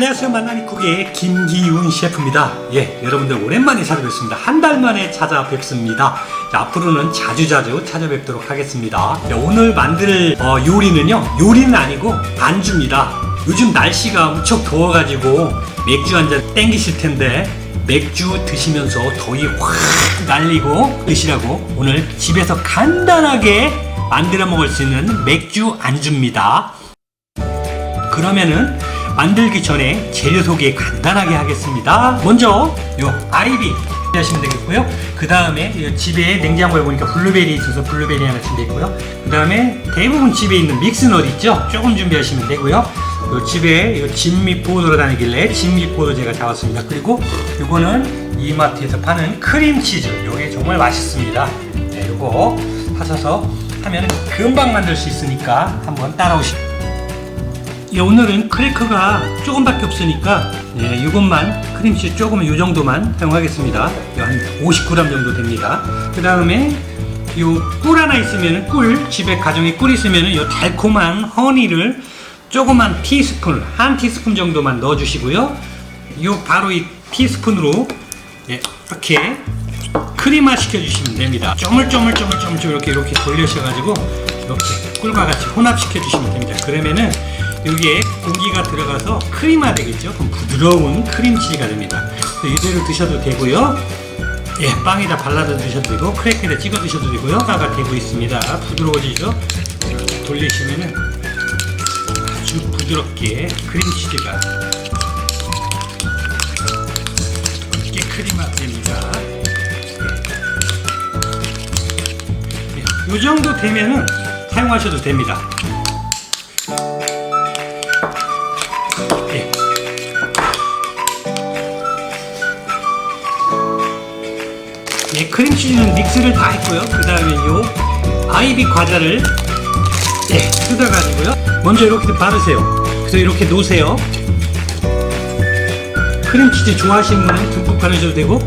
안녕하세요. 만나니국의 김기훈 셰프입니다. 예 여러분들 오랜만에 찾아뵙습니다. 한 달 만에 찾아뵙습니다. 자, 앞으로는 자주자주 찾아뵙도록 하겠습니다. 자, 오늘 만들 어, 요리는요 요리는 아니고 안주입니다. 요즘 날씨가 엄청 더워가지고 맥주 한 잔 땡기실 텐데 맥주 드시면서 더위 확 날리고 드시라고 오늘 집에서 간단하게 만들어 먹을 수 있는 맥주 안주입니다. 그러면은 만들기 전에 재료 소개 간단하게 하겠습니다. 먼저 요 아이비 하시면 되겠고요. 그 다음에 집에 냉장고에 보니까 블루베리 있어서 블루베리 하나 준비했고요. 그 다음에 대부분 집에 있는 믹스넛 있죠? 조금 준비하시면 되고요. 요 집에 요 진미포도로 다니길래 진미포도 제가 잡았습니다. 그리고 요거는 이마트에서 파는 크림치즈. 요게 정말 맛있습니다. 네, 요거 하셔서 하면 금방 만들 수 있으니까 한번 따라오시죠. 예, 오늘은 크래커가 조금밖에 없으니까 예, 이것만 크림치즈 조금 이 정도만 사용하겠습니다. 예, 한 50g 정도 됩니다. 그 다음에 요꿀 하나 있으면 꿀 집에 가정에 꿀 있으면 요 달콤한 허니를 조그만 티스푼 한 티스푼 정도만 넣어주시고요. 요 바로 이 티스푼으로 예, 이렇게 크림화 시켜주시면 됩니다. 쪼물쪼물쪼물쪼물 이렇게 이렇게 돌려셔가지고 이렇게 꿀과 같이 혼합시켜 주시면 됩니다. 그러면은 여기에 고기가 들어가서 크림화 되겠죠? 그럼 부드러운 크림치즈가 됩니다. 이대로 드셔도 되고요. 예, 빵에다 발라서 드셔도 되고 크래커에다 찍어 드셔도 되고요. 가가 되고 있습니다. 부드러워지죠? 돌리시면은 아주 부드럽게 크림치즈가 이렇게 크림화 됩니다. 예, 이 정도 되면은 사용하셔도 됩니다. 크림치즈는 믹스를 다 했고요. 그 다음에 요 아이비 과자를 예, 뜯어가지고요. 먼저 이렇게 바르세요. 그래서 이렇게 놓으세요. 크림치즈 좋아하시는 분은 듬뿍 바르셔도 되고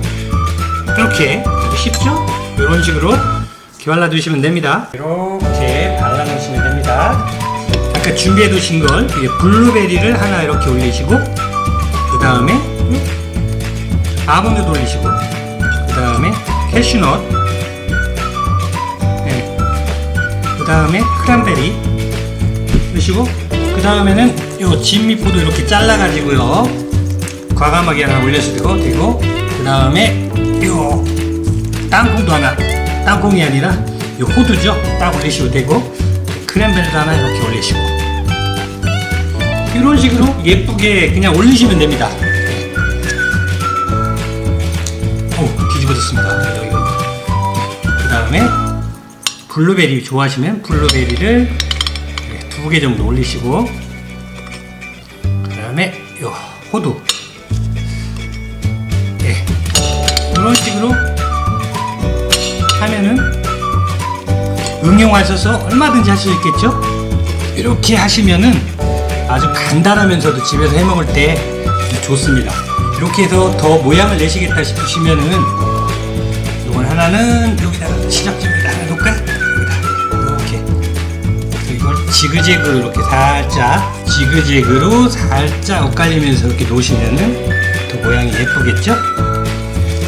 이렇게 쉽죠? 이런 식으로 이렇게 발라 두시면 됩니다. 이렇게 발라 놓으시면 됩니다. 아까 준비해 두신 걸 블루베리를 하나 이렇게 올리시고 그 다음에 아몬드 돌리시고 그 다음에 캐슈넛. 네. 그 다음에 크란베리. 넣으시고 그 다음에는 요 진미포도 이렇게 잘라 가지고요. 과감하게 하나 올려주시고 되고 그 다음에 요 땅콩도 하나. 땅콩이 아니라 요 호두죠? 딱 올리시고 되고 크랜베리도 하나 이렇게 올리시고. 이런 식으로 예쁘게 그냥 올리시면 됩니다 오 뒤집어졌습니다 여기 그 다음에 블루베리 좋아하시면 블루베리를 두 개 정도 올리시고 그 다음에 요 호두 네. 이런 식으로 하면은 응용하셔서 얼마든지 할 수 있겠죠? 이렇게 하시면은 아주 간단하면서도 집에서 해 먹을 때 좋습니다. 이렇게 해서 더 모양을 내시겠다 싶으시면은 하나는 여기다가 시작점에다 하나 놓을까요? 여기다 이렇게 이걸 지그재그로 이렇게 살짝 지그재그로 살짝 엇갈리면서 이렇게 놓으시면은 더 모양이 예쁘겠죠?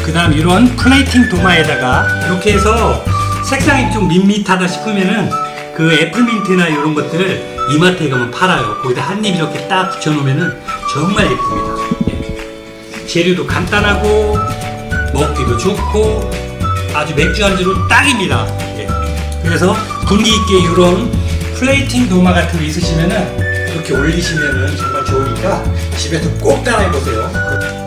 그 다음 이런 플레이팅 도마에다가 이렇게 해서 색상이 좀 밋밋하다 싶으면은 그 애플민트나 이런 것들을 이마트에 가면 팔아요. 거기다 한 입 이렇게 딱 붙여놓으면은 정말 예쁩니다. 예. 재료도 간단하고 먹기도 좋고 아주 맥주 안주로 딱입니다. 예. 그래서 분기 있게 이런 플레이팅 도마 같은 거 있으시면은 이렇게 올리시면은 정말 좋으니까 집에서 꼭 따라해보세요.